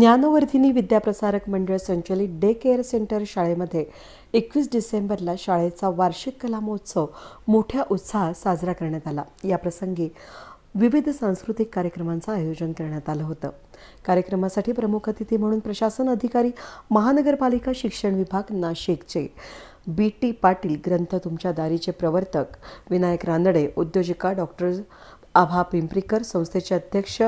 ज्ञानवर्धिनी विद्याप्रसारक मंडळ संचलित day care centre शाळेमध्ये एकवीस डिसेंबरला शाळेचा वार्षिक कला महोत्सव मोठ्या उत्साहात साजरा करण्यात आला. याप्रसंगी विविध सांस्कृतिक कार्यक्रमांचं आयोजन करण्यात आलं होतं. कार्यक्रमासाठी प्रमुख अतिथी म्हणून प्रशासन अधिकारी महानगरपालिका शिक्षण विभाग नाशिकचे बी टी पाटील ग्रंथ तुमच्या दारीचे प्रवर्तक विनायक रानडे उद्योजिका डॉक्टर आभा पिंपरीकर संस्थेचे अध्यक्ष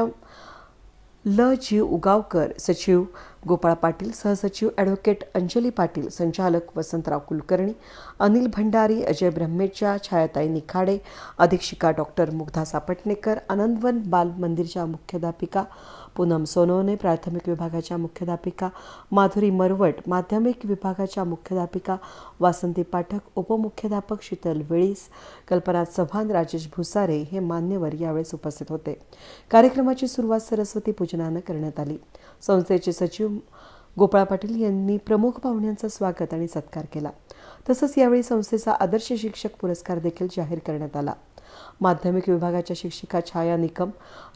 ल. जी उगावकर सचिव गोपाळ पाटील सहसचिव ॲडव्होकेट अंजली पाटील संचालक वसंतराव कुलकर्णी अनिल भंडारी अजय ब्रह्मेच्या छायाताई निखाडे अधीक्षिका डॉक्टर मुग्धा सापटणेकर आनंदवन बाल मंदिरच्या मुख्याध्यापिका पूनम सोनवणे प्राथमिक विभागाच्या मुख्याध्यापिका माधुरी मरवट माध्यमिक विभागाच्या मुख्याध्यापिका वासंती पाठक उपमुख्याध्यापक शीतल वेळीस कल्पना चव्हाण राजेश भुसारे हे मान्यवर यावेळेस उपस्थित होते. कार्यक्रमाची सुरुवात सरस्वती पूजनानं करण्यात आली. संस्थेचे सचिव गोपाळ पाटील यांनी प्रमुख पाहुण्यांचा स्वागत आणि सत्कार केला. तसंच यावेळी संस्थेचा आदर्श शिक्षक पुरस्कार देखील जाहीर करण्यात आला. माध्यमिक विभागाच्या शिक्षिका छाया निकम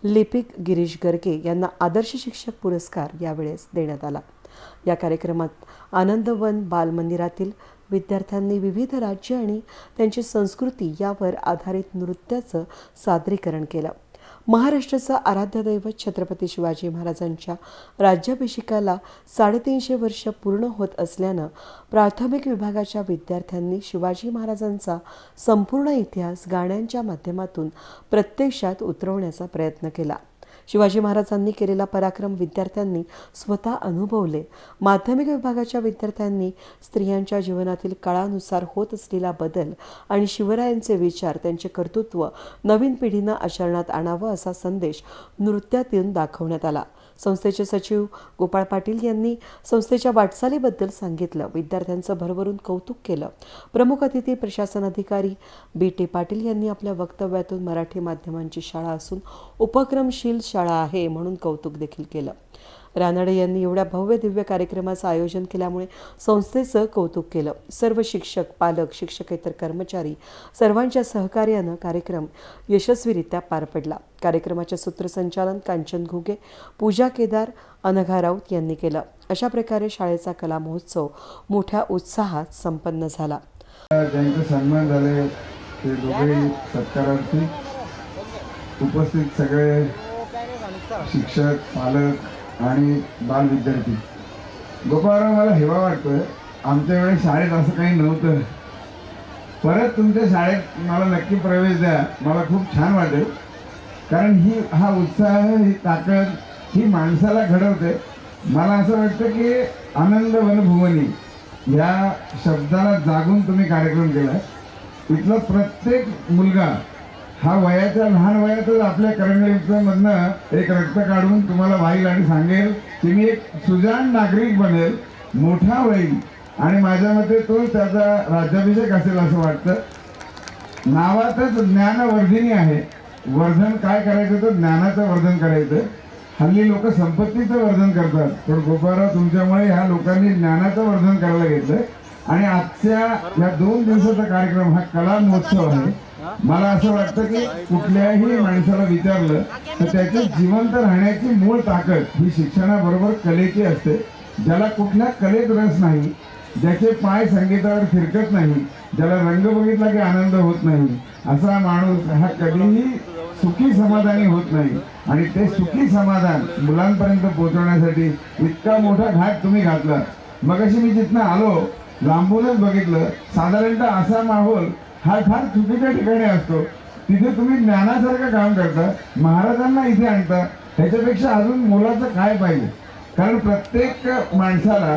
लिपिक गिरीश गर्गे यांना आदर्श शिक्षक पुरस्कार यावेळेस देण्यात आला. या कार्यक्रमात आनंदवन बाल मंदिरातील विद्यार्थ्यांनी विविध राज्य आणि त्यांची संस्कृती यावर आधारित नृत्याचं सादरीकरण केलं. महाराष्ट्राचं आराध्य दैवत छत्रपती शिवाजी महाराजांच्या राज्याभिषेकाला साडेतीनशे वर्ष पूर्ण होत असल्यानं प्राथमिक विभागाच्या विद्यार्थ्यांनी शिवाजी महाराजांचा संपूर्ण इतिहास गाण्यांच्या माध्यमातून प्रत्यक्षात उतरवण्याचा प्रयत्न केला. शिवाजी महाराजांनी केलेला पराक्रम विद्यार्थ्यांनी स्वतः अनुभवले. माध्यमिक विभागाच्या विद्यार्थ्यांनी स्त्रियांच्या जीवनातील काळानुसार होत असलेला बदल आणि शिवरायांचे विचार त्यांचे कर्तृत्व नवीन पिढीनं आचरणात आणावं असा संदेश नृत्यातून दाखवण्यात आला. संस्थेचे सचिव गोपाळ पाटील यांनी संस्थेच्या वाटचालीबद्दल सांगितलं. विद्यार्थ्यांचं भरभरून कौतुक केलं. प्रमुख अतिथी प्रशासन अधिकारी बी टी पाटील यांनी आपल्या वक्तव्यातून मराठी माध्यमांची शाळा असून उपक्रमशील शाळा आहे म्हणून कौतुक देखील केलं. रानडे यांनी एवढ्या भव्य दिव्य कार्यक्रमाचं आयोजन केल्यामुळे संस्थेचं कौतुक केलं. सर्व शिक्षक पालक शिक्षकेतर कर्मचारी सर्वांच्या सहकार्यानं कार्यक्रम यशस्वीरित्या पार पडला. कार्यक्रमाचे सूत्रसंचालन कांचन घुगे पूजा केदार अनघा राऊत यांनी केलं. अशा प्रकारे शाळेचा कला महोत्सव मोठ्या उत्साहात संपन्न झाला. सन्मान झाले ते सत्कारार्थी. उपस्थित सगळे शिक्षक पालक आणि बाल विद्यार्थी. गोपाळराव मला हेवा वाटतोय. आमच्या वेळी शाळेत असं काही नव्हतं. परत तुमच्या शाळेत मला नक्की प्रवेश द्या. मला खूप छान वाटेल. कारण ही हा उत्साह ही ताकद ही माणसाला घडवते. मला असं वाटतं की आनंद वनभुवनी या शब्दाला जागून तुम्ही कार्यक्रम केला इथला प्रत्येक मुलगा हा वयाच्या लहान वयातच आपल्या करंगळीमधनं एक रक्त काढून तुम्हाला वाईल आणि सांगेल की मी एक सुजाण नागरिक बनेल मोठा होईल. आणि माझ्या मते तो त्याचा राज्याभिषेक असेल असं वाटतं. नावातच ज्ञानवर्धिनी आहे. वर्धन काय करायचं तर ज्ञानाचं वर्धन करायचं. हल्ली लोक संपत्तीचं वर्धन करतात. पण गोपाळराव तुमच्यामुळे ह्या लोकांनी ज्ञानाचं वर्धन करायला घेतलं. आणि आजच्या या दोन दिवसाचा कार्यक्रम हा कला महोत्सव आहे. मला असं वाटतं की कुठल्याही माणसाला विचारलं तर त्याचे जिवंत राहण्याची मूळ ताकद ही शिक्षणाबरोबर कलेची असते. ज्याला कुठल्या कलेत रस नाही ज्याचे पाय संगीतावर फिरकत नाही ज्याला रंग बघितला की आनंद होत नाही असा माणूस हा कधीही सुखी समाधानी होत नाही. आणि ते सुखी समाधान मुलांपर्यंत पोहोचवण्यासाठी इतका मोठा घाट तुम्ही घातला. मग मी जिथनं आलो लांबूनच बघितलं. साधारणतः असा माहोल हा फार चुकीच्या ठिकाणी असतो. तिथे तुम्ही ज्ञानासारखं काम करता महाराजांना इथे आणता त्याच्यापेक्षा अजून मुलाचं काय पाहिजे? कारण प्रत्येक माणसाला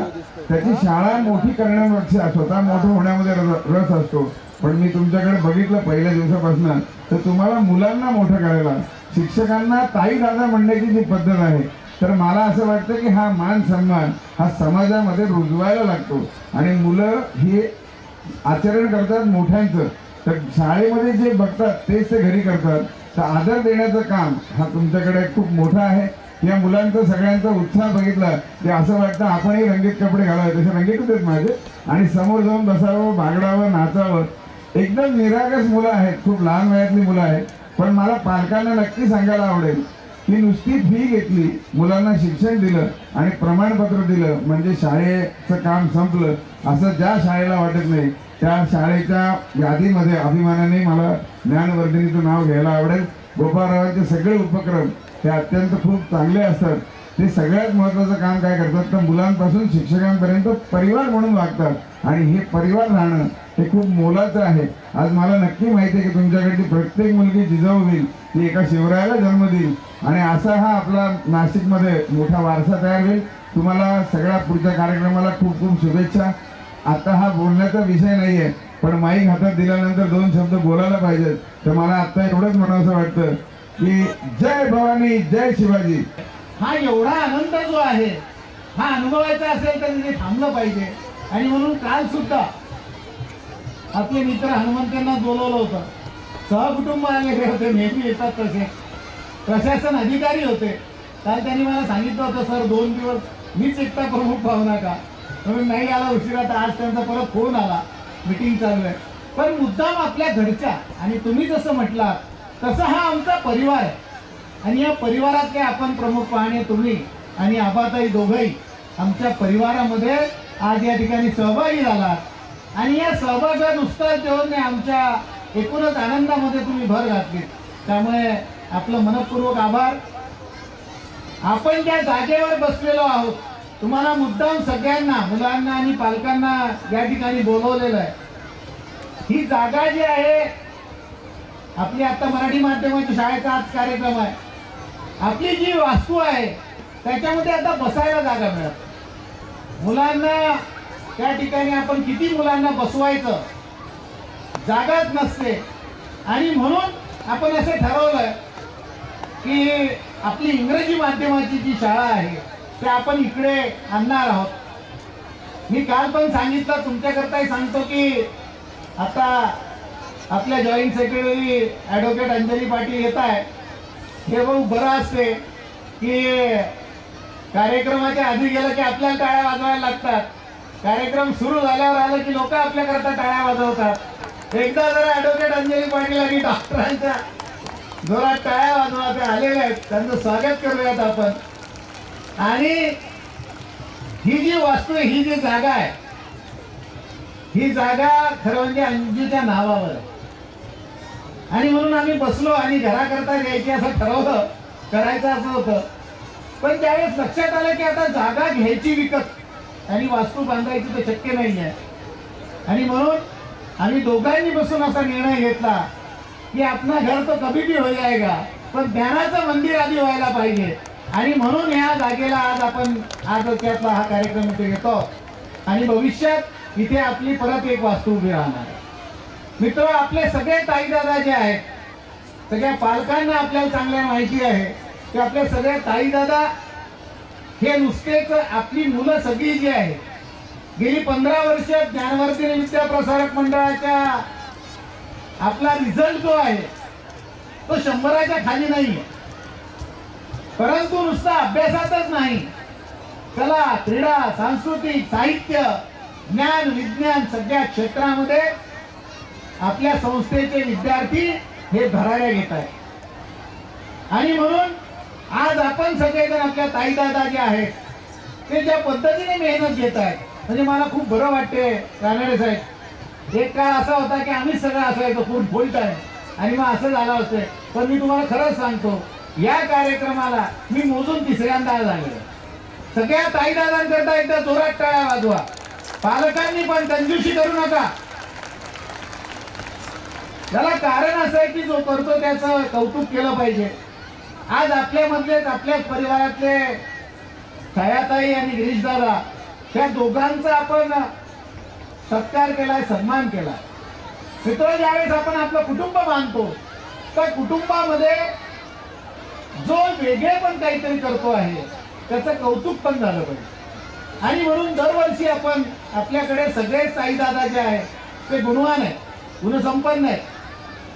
त्याची शाळा मोठी करण्यापेक्षा स्वतः मोठं होण्यामध्ये र- रस असतो. पण मी तुमच्याकडे बघितलं पहिल्या दिवसापासून तर तुम्हाला मुलांना मोठं करायला शिक्षकांना ताई दादा म्हणण्याची जी पद्धत आहे तर मला असं वाटतं की हा मान सन्मान हा समाजामध्ये रुजवायला लागतो. आणि मुलं ही आचरण करतात मोठ्यांचं. तर शाळेमध्ये जे बघतात तेच ते घरी करतात. तर आदर देण्याचं काम हा तुमच्याकडे खूप मोठा आहे. या मुलांचा सगळ्यांचा उत्साह बघितला की असं वाटतं आपणही रंगीत कपडे घालावे. तसे रंगीतच आहेत माझे. आणि समोर जाऊन बसावं बागडावं नाचावं. एकदम निरागस मुलं आहेत. खूप लहान वयातली मुलं आहेत. पण मला पालकांना नक्की सांगायला आवडेल मी नुसती फी घेतली मुलांना शिक्षण दिलं आणि प्रमाणपत्र दिलं म्हणजे शाळेचं काम संपलं. असं ज्या शाळेला वाटत नाही त्या शाळेच्या यादीमध्ये अभिमानाने मला ज्ञानवर्धिनीचं नाव घ्यायला आवडेल. गोपाळरावांचे सगळे उपक्रम हे अत्यंत खूप चांगले असतात. ते सगळ्यात महत्त्वाचं काम काय करतात तर मुलांपासून शिक्षकांपर्यंत परिवार म्हणून वागतात. आणि हे परिवार राहणं हे खूप मोलाचं आहे. आज मला नक्की माहिती आहे की तुमच्याकडची प्रत्येक मुलगी जिजाऊ होईल. ती एका शिवरायाला जन्म देईल. आणि असा हा आपला नाशिकमध्ये मोठा वारसा तयार होईल. तुम्हाला सगळ्या पुढच्या कार्यक्रमाला खूप खूप शुभेच्छा. आता हा बोलण्याचा विषय नाहीये पण माईक हातात दिल्यानंतर दोन शब्द बोलायला पाहिजेत. तर मला आता एवढंच म्हणावं वाटतं की जय भवानी जय शिवाजी. हा एवढा आनंद जो आहे हा अनुभवायचा असेल तर तिथे थांबलं पाहिजे. आणि म्हणून काल सुद्धा आपले मित्र हनुमंतांना बोलवलं होतं. सहकुटुंब आलेले होते नेहमी येतात तसे. प्रशासन अधिकारी होते. काल त्यांनी मला सांगितलं होतं सर दोन दिवस मीच एकटा प्रमुख पाहू नका. म्हणून नाही आला उशिरा तर आज त्यांचा परत फोन आला. मिटिंग चालू आहे. पण मुद्दाम आपल्या घरच्या आणि तुम्ही जसं म्हटलात तसा हा आमचा परिवार आहे. आणि या परिवारातले आपण प्रमुख पाहणे तुम्ही आणि आबाताई दोघंही आमच्या परिवारामध्ये आज या ठिकाणी सहभागी झालात. आणि या सहभागात नुसताच देऊन नाही आमच्या एकूणच आनंदामध्ये तुम्ही भर घातली त्यामुळे आपलं मनपूर्वक आभार. आपण ज्या जागेवर बसलेलो आहोत तुम्हाला मुद्दाम सगळ्यांना मुलांना आणि पालकांना या ठिकाणी बोलवलेलं आहे. ही जागा जी आहे आपली आता मराठी माध्यमाच्या शाळेचा आज कार्यक्रम आहे. आपली जी वास्तू आहे त्याच्यामध्ये आता बसायला जागा मिळत. मुलांना त्या ठिकाणी आपण किती मुलांना बसवायचं जागाच नसते. आणि म्हणून आपण असं ठरवलंय की आपली इंग्रजी माध्यमाची जी शाळा आहे ते आपण इकडे आणणार आहोत. मी काल पण सांगितलं तुमच्याकरताही सांगतो की आता आपल्या joint secretary advocate Anjali Patil येत आहे हे बघू बरं असते की कार्यक्रमाच्या आधी गेलं की आपल्याला टाळ्या वाजवायला लागतात. कार्यक्रम सुरू झाल्यावर आलं की लोक आपल्याकरता टाळ्या वाजवतात. एकदा जरा ॲडव्होकेट अंजली पाटील आणि डॉक्टरांच्या जोरात टाळ्या वाजवा ते आलेले आहेत. त्यांचं स्वागत करूयात आपण. आणि ही जी वास्तू आहे, ही जी जागा आहे ही जागा खरं म्हणजे अंजूच्या नावावर आहे. आणि म्हणून आम्ही बसलो आणि घराकरता घ्यायची असं ठरवलं करायचं असं होतं. पण त्यावेळेस लक्षात आलं की आता जागा घ्यायची विकत. आणि वास्तू बांधायची तर शक्य नाही आहे आणि म्हणून आम्ही दोघांनी बसून असा निर्णय घेतला. की आपला घर तो कभी भी हो जाएगा पण ज्ञानाचं मंदिर आधी व्हायला पाहिजे. आणि म्हणून ह्या जागेला आज आपण आज त्यातला हा कार्यक्रम इथे घेतो. आणि भविष्यात इथे आपली परत एक वास्तू उभी राहणार. मित्र आपले सगळे ताईदादा जे आहेत सगळ्या पालकांना आपल्याला चांगल्या माहिती आहे की आपले सगळे ताईदादा हे नुसतेच आपली मुलं सगळी जी आहेत गेली पंधरा वर्ष ज्ञानवर्धिनी विद्या प्रसारक मंडळाच्या आपला रिझल्ट जो आहे तो शंभराच्या खाली नाही. परंतु नुसता अभ्यासातच नाही. कला क्रीडा सांस्कृतिक साहित्य ज्ञान विज्ञान सगळ्या क्षेत्रामध्ये आपल्या संस्थेचे विद्यार्थी हे भरायला घेत आहेत. आणि म्हणून आज आपण सगळेजण आपल्या ताईदादा जे आहेत ते ज्या पद्धतीने मेहनत घेत आहेत म्हणजे मला खूप बरं वाटते रानडे साहेब. एक काळ असा होता की आम्हीच सगळं असायचो फुल फुल आहे. आणि मग असं झालं होतं पण मी तुम्हाला खरंच सांगतो या कार्यक्रमाला मी मोजून तिसऱ्यांदा झाले सगळ्या ताईदादांकरता एकदा जोरात टाळ्या वाजवा. पालकांनी पण कंजूशी करू नका. त्याला कारण असं आहे की जो करतो त्याचं कौतुक केलं पाहिजे. आज आपल्यामधलेच आपल्याच परिवारातले छायाताई आणि गिरीश दादा त्या दोघांचा आपण सत्कार केलाय सन्मान केलाय. मित्र ज्यावेळेस आपण आपलं कुटुंब मानतो त्या कुटुंबामध्ये जो वेगळे पण काहीतरी करतो आहे त्याचं कौतुक पण झालं पाहिजे. आणि म्हणून दरवर्षी आपण आपल्याकडे सगळे साईदादा जे आहेत ते गुणवान आहेत गुणसंपन्न आहेत.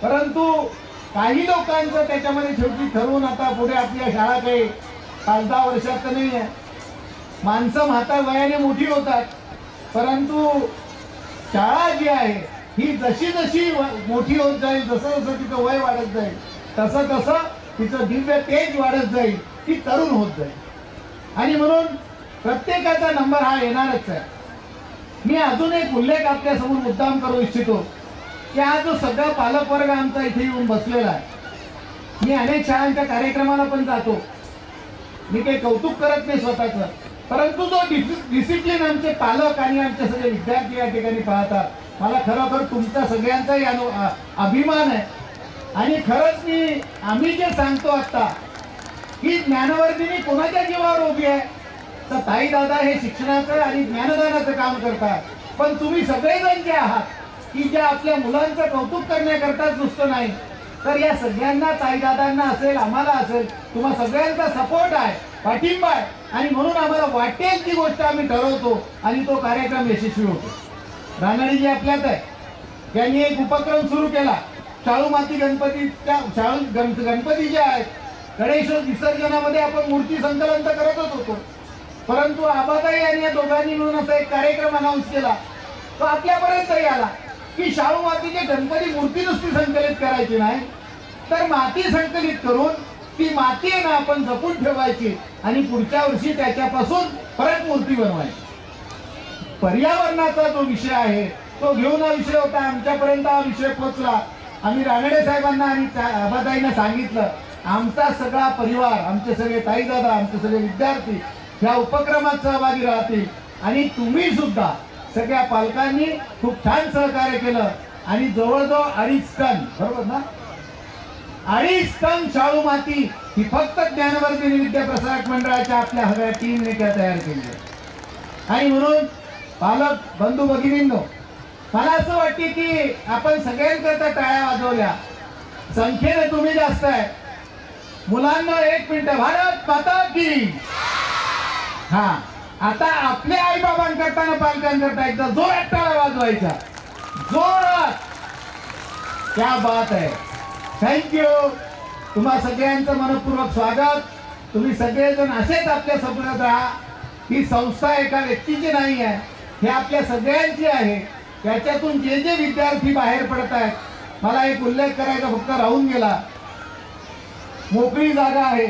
परंतु काही लोकांचं त्याच्यामध्ये शेवटी ठरवून आता पुढे आपल्या शाळा काही पाच दहा वर्षात तर नाही आहे माणसं म्हातार वयाने मोठी होतात परंतु शाळा जी आहे ही जशी जशी व- मोठी होत जाईल जसं जसं तिचं वय वाढत जाईल तसं तसं तिचं दिव्य तेज वाढत जाईल ती तरुण होत जाईल. आणि म्हणून प्रत्येकाचा नंबर हा येणारच आहे. मी अजून एक उल्लेख आपल्यासमोर मुद्दाम करू इच्छितो की हा जो सगळा पालकवर्ग आमचा इथे येऊन बसलेला आहे. मी अनेक शाळांच्या कार्यक्रमाला पण जातो. मी काही कौतुक करत नाही स्वतःचं. परंतु जो डिसिप्लिन आमचे पालक आणि आमचे सगळे विद्यार्थी या ठिकाणी पाहतात मला खरोखर तुमचा सगळ्यांचाही अनु अभिमान आहे. आणि खरंच मी आम्ही जे सांगतो आत्ता की ज्ञानवर्धिनी कोणाच्या जीवावर उभी आहे? तर ताई दादा हे शिक्षणाचं आणि ज्ञानदानाचं काम करतात. पण तुम्ही सगळेजण जे आहात की ज्या आपल्या मुलांचं कौतुक करण्याकरताच नुसतं नाही तर या सगळ्यांना ताईदादांना असेल आम्हाला असेल तुम्हा सगळ्यांचा सपोर्ट आहे. पाठिंबा आहे. आणि म्हणून आम्हाला वाटेल ती गोष्ट आम्ही ठरवतो आणि तो कार्यक्रम यशस्वी होतो. रानडेजी आपल्यात आहे त्यांनी एक उपक्रम सुरू केला. शाळू माती गणपतीच्या शाळू गण गणपती जे आहेत गणेश विसर्जनामध्ये आपण मूर्ती संकलन तर करतच होतो. परंतु आबाताई आणि या दोघांनी मिळून असा एक कार्यक्रम अनाऊन्स केला. तो आपल्यापर्यंतही आला की शाळू मातीचे गणपती मूर्ती नुसती संकलित करायची नाही तर माती संकलित करून ती माती आहे ना आपण जपून ठेवायची आणि पुढच्या वर्षी त्याच्यापासून परत मूर्ती बनवायची. पर्यावरणाचा जो विषय आहे तो घेऊन हा विषय होता. आमच्यापर्यंत हा विषय पोचला आम्ही रानडे साहेबांना आणि आबाताईंना सांगितलं आमचा सगळा परिवार आमचे सगळे ताईदादा आमचे सगळे विद्यार्थी या उपक्रमात सहभागी राहतील. आणि तुम्ही सुद्धा सगळ्या पालकांनी खूप छान सहकार्य केलं. आणि जवळजवळ अडीच टन बरोबर ना? अडीच टन शाळू माती ही फक्त ज्ञानवर्धिनी विद्या प्रसारक मंडळाच्या आपल्या हव्या टीमने त्या तयार केली आणि म्हणून पालक बंधू भगिनींनो मला असं वाटते की आपण सगळ्यांकरता टाळ्या वाजवल्या. संख्येने तुम्ही जास्त आहे. मुलांना एक मिनिट भारत माता की. हा आता आपल्या आई बाबांकरता ना पालकांकरता एकदा जोरात टाळा वाजवायचा जोरात. क्या बात आहे. थँक्यू तुम्हा सगळ्यांचं मनपूर्वक स्वागत. तुम्ही सगळेजण असेच आपल्यासोबत राहा. ही संस्था एका व्यक्तीची नाही आहे. हे आपल्या सगळ्यांची आहे. त्याच्यातून जे जे विद्यार्थी बाहेर पडत आहेत मला एक उल्लेख करायचा फक्त राहून गेला. मोकळी जागा आहे.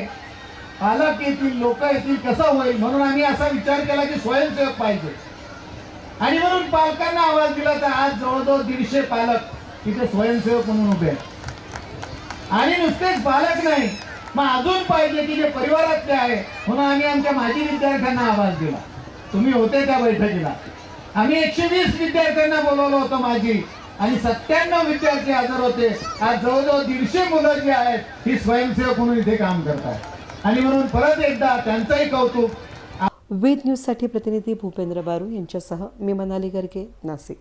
पालक येतील लोक येतील कसं होईल? म्हणून आम्ही असा विचार केला की स्वयंसेवक पाहिजे. आणि म्हणून पालकांना आवाज दिला तर आज जवळजवळ दीडशे पालक तिथे स्वयंसेवक म्हणून उभे आहेत. आणि नुसतेच बालक नाही. मग अजून पाहिजे की जे परिवारातले आहे म्हणून आम्ही आमच्या माजी विद्यार्थ्यांना आवाज दिला. तुम्ही होते त्या बैठकीला. आम्ही एकशे वीस विद्यार्थ्यांना बोलवलं होतं माझी आणि सत्त्याण्णव विद्यार्थी हजर होते. आज जवळजवळ दीडशे मुलं जी आहेत ही स्वयंसेवक म्हणून इथे काम करतात आणि म्हणून परत एकदा त्यांचंही कौतुक. वेद न्यूजसाठी प्रतिनिधी भूपेंद्र बारू यांच्यासह मी मनाली गर्गे नाशिक.